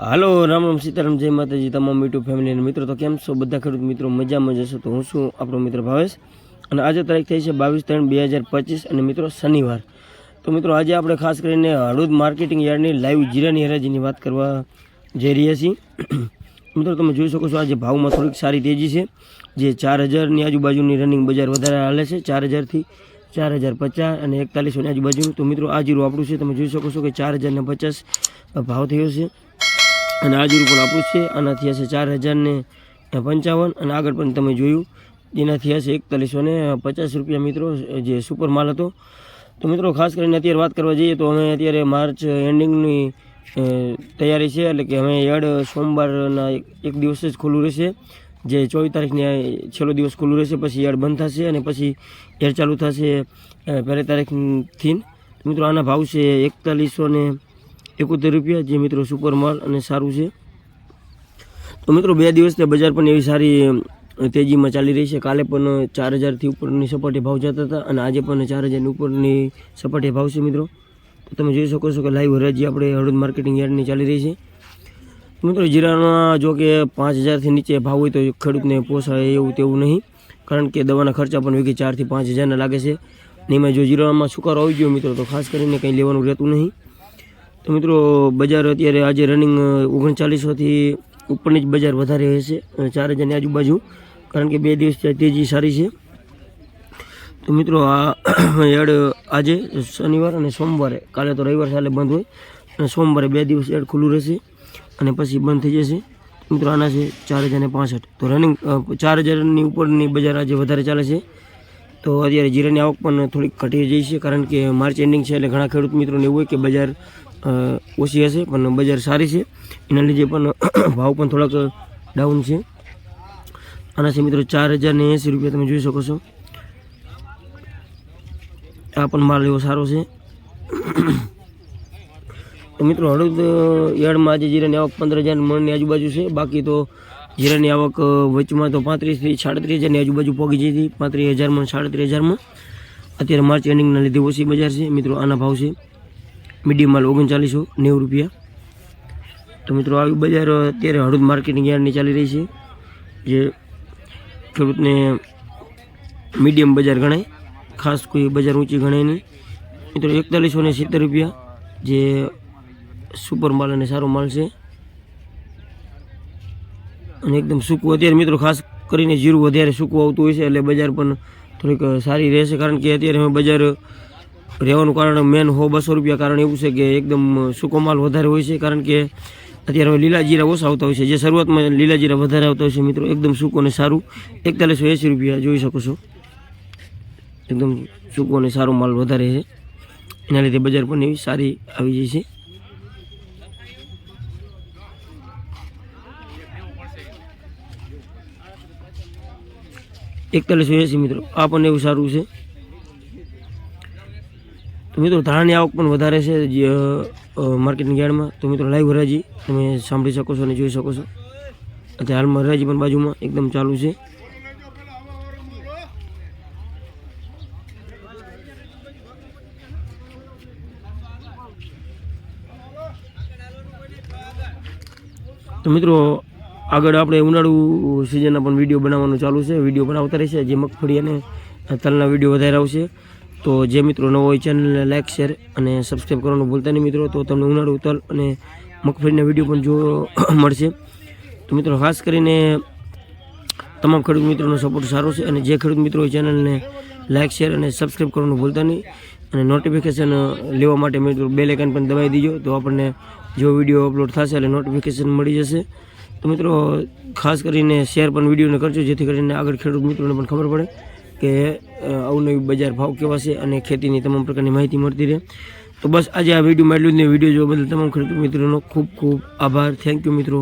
હાલો, રામ રામ સીતારામ, જય માતાજી, તમામ યુટ્યુબ ફેમિલી અને મિત્રો. તો કેમ છો? બધા ખેડૂત મિત્રો મજામાં જશો તો હું છું આપણો મિત્ર ભાવેશ. અને આજે તારીખ થઈ છે બાવીસ ત્રણ બે હજાર પચીસ અને મિત્રો શનિવાર. તો મિત્રો, આજે આપણે ખાસ કરીને હળદ માર્કેટિંગ યાર્ડની લાઈવ જીરાની હરાજીની વાત કરવા જઈ રહ્યા છીએ. મિત્રો, તમે જોઈ શકો છો, આજે ભાવમાં થોડીક સારી તેજી છે. જે ચાર હજારની આજુબાજુની રનિંગ બજાર વધારે હાલે છે. ચાર હજારથી ચાર હજાર પચાસ અને એકતાલીસોની આજુબાજુનું. તો મિત્રો, આ જીરું આપણું છે. તમે જોઈ શકો છો કે ચાર હજારને પચાસ ભાવ થયો છે. અને આ જીરું પણ આપણું છે. આનાથી હશે ચાર હજારને પંચાવન અને આગળ પણ તમે જોયું. એનાથી હશે એકતાલીસો ને પચાસ રૂપિયા મિત્રો, જે સુપર માલ હતો. તો મિત્રો, ખાસ કરીને અત્યારે વાત કરવા જઈએ તો અમે અત્યારે માર્ચ એન્ડિંગની તૈયારી છે. એટલે કે અમે યાર્ડ સોમવારના એક- દિવસે જ ખુલ્લું રહેશે. જે ચોવીસ તારીખની છેલ્લો દિવસ ખુલ્લું રહેશે. પછી યાર્ડ બંધ થશે અને પછી યાર્ડ ચાલુ થશે પહેલી તારીખથી. મિત્રો, આના ભાવ છે એકતાલીસો ને એકોતેર રૂપિયા જે મિત્રો સુપર માલ અને સારું છે. તો મિત્રો બે દિવસથી બજાર પણ એવી સારી તેજીમાં ચાલી રહી છે. કાલે પણ ચાર હજારથી ઉપરની સપાટી ભાવ જતા હતા અને આજે પણ ચાર હજારની ઉપરની સપાટી ભાવ છે મિત્રો. તો તમે જોઈ શકો છો કે લાઈવ હરાજી આપણે હળદ માર્કેટિંગ યાર્ડની ચાલી રહી છે. મિત્રો જીરાના જો કે પાંચ હજારથી નીચે ભાવ હોય તો ખેડૂતને પોસાય એવું તેવું નહીં. કારણ કે દવાના ખર્ચા પણ વીઘે ચારથી પાંચ હજારના લાગે છે. ને એમાં જો જીરામાં સુકારો આવી ગયો મિત્રો, તો ખાસ કરીને કંઈ લેવાનું રહેતું નહીં. તો મિત્રો, બજાર અત્યારે આજે રનિંગ ઓગણચાલીસોથી ઉપરની જ બજાર વધારે હશે ચાર હજારની આજુબાજુ. કારણ કે બે દિવસ તેજી સારી છે. તો મિત્રો, આ એડ આજે, શનિવાર અને સોમવારે. કાલે તો રવિવાર સાલે બંધ હોય. અને સોમવારે બે દિવસ એડ ખુલ્લું રહેશે અને પછી બંધ થઈ જશે. મિત્રો, આના છે ચાર હજાર ને પાસઠ. તો રનિંગ ચાર હજારની ઉપરની બજાર આજે વધારે ચાલે છે. તો અત્યારે જીરાની આવક પણ થોડીક ઘટી જઈ છે. કારણ કે માર્ચ એન્ડિંગ છે એટલે ઘણા ખેડૂત મિત્રોને એવું હોય કે બજાર ઓછી હશે, પણ બજાર સારી છે. એના લીધે પણ ભાવ પણ થોડાક ડાઉન છે. આના છે મિત્રો ચાર હજારને એંસી રૂપિયા તમે જોઈ શકો છો. આ પણ માલ એવો સારો છે. મિત્રો હળદ યાર્ડમાં આજે જીરાની આવક પંદર હજાર મણની આજુબાજુ છે. બાકી તો જીરાની આવક વચમાં તો પાંત્રીસથી સાડત્રીસ હજારની આજુબાજુ પહોંચી જતી પાંત્રીસ હજારમાં સાડત્રીસ હજારમાં અત્યારે માર્ચ એન્ડિંગના લીધે ઓછી બજાર છે. મિત્રો આના ભાવ છે. મીડિયમ માલ ઓગણચાલીસો નેવું રૂપિયા. તો મિત્રો, આવી બજાર અત્યારે હળદ માર્કેટિંગ યાર્ડની ચાલી રહી છે, જે ખેડૂતને મીડિયમ બજાર ગણાય, ખાસ કોઈ બજાર ઊંચી ગણાય નહીં. મિત્રો, એકતાલીસો ને સિત્તેર રૂપિયા જે સુપર માલ અને સારો માલ છે. અને એકદમ સૂકું અત્યારે મિત્રો, ખાસ કરીને જીરું વધારે સૂકું આવતું હોય છે, એટલે બજાર પણ થોડીક સારી રહેશે, કારણ કે અત્યારે હવે બજાર રહેવાનું કારણ મેન હો બસો રૂપિયા કારણ એવું છે કે એકદમ સૂકો માલ વધારે હોય છે, કારણ કે અત્યારે લીલા જીરા ઓછા આવતા હોય છે. જે શરૂઆતમાં લીલા જીરા વધારે આવતા હોય છે, મિત્રો, એકદમ સૂકો અને સારું. એકતાલીસો એંસી રૂપિયા જોઈ શકો છો. એકદમ સૂકો અને સારો માલ વધારે છે. એના લીધે બજાર પણ એવી સારી આવી જાય છે. એકતાલીસો એંસી, મિત્રો, આ પણ એવું સારું છે. તો મિત્રો, ધાણાની આવક પણ વધારે છે જે માર્કેટની યાર્ડમાં. તો મિત્રો લાઈવ હરાજી તમે સાંભળી શકો છો અને જોઈ શકો છો. અત્યારે હાલમાં હરાજી પણ બાજુમાં એકદમ ચાલુ છે. તો મિત્રો, આગળ આપણે ઉનાળુ સિઝનના પણ વીડિયો બનાવવાનું ચાલુ છે. વીડિયો પણ આવતા રહેશે જે મગફળી અને તલના વીડિયો વધારે આવશે. તો જે મિત્રો નવો હોય ચેનલને લાઇક શેર અને સબસ્ક્રાઈબ કરવાનું ભૂલતા નહીં મિત્રો. તો તમને ઉનાળુ તલ અને મગફળીના વીડિયો પણ જોવા મળશે. તો મિત્રો ખાસ કરીને તમામ ખેડૂત મિત્રોનો સપોર્ટ સારો છે અને જે ખેડૂત મિત્રો ચેનલને લાઇક શેર અને સબસ્ક્રાઈબ કરવાનું ભૂલતા નહીં. અને નોટિફિકેશન લેવા માટે મિત્રો બે લેકન પણ દબાવી દીજો તો આપણને જો વીડિયો અપલોડ થશે એટલે નોટિફિકેશન મળી જશે. તો મિત્રો ખાસ કરીને શેર પણ વિડીયોને કરજો જેથી કરીને આગળ ખેડૂત મિત્રોને પણ ખબર પડે. કે અવનવી બજાર ભાવ કેવા છે અને ખેતીની તમામ પ્રકારની માહિતી મળતી રહે. તો બસ આજે આ વિડીયોમાં એટલું જ ને વીડિયો જોવા બદલ તમામ ખેડૂત મિત્રોનો ખૂબ ખૂબ આભાર. થેન્ક યુ મિત્રો.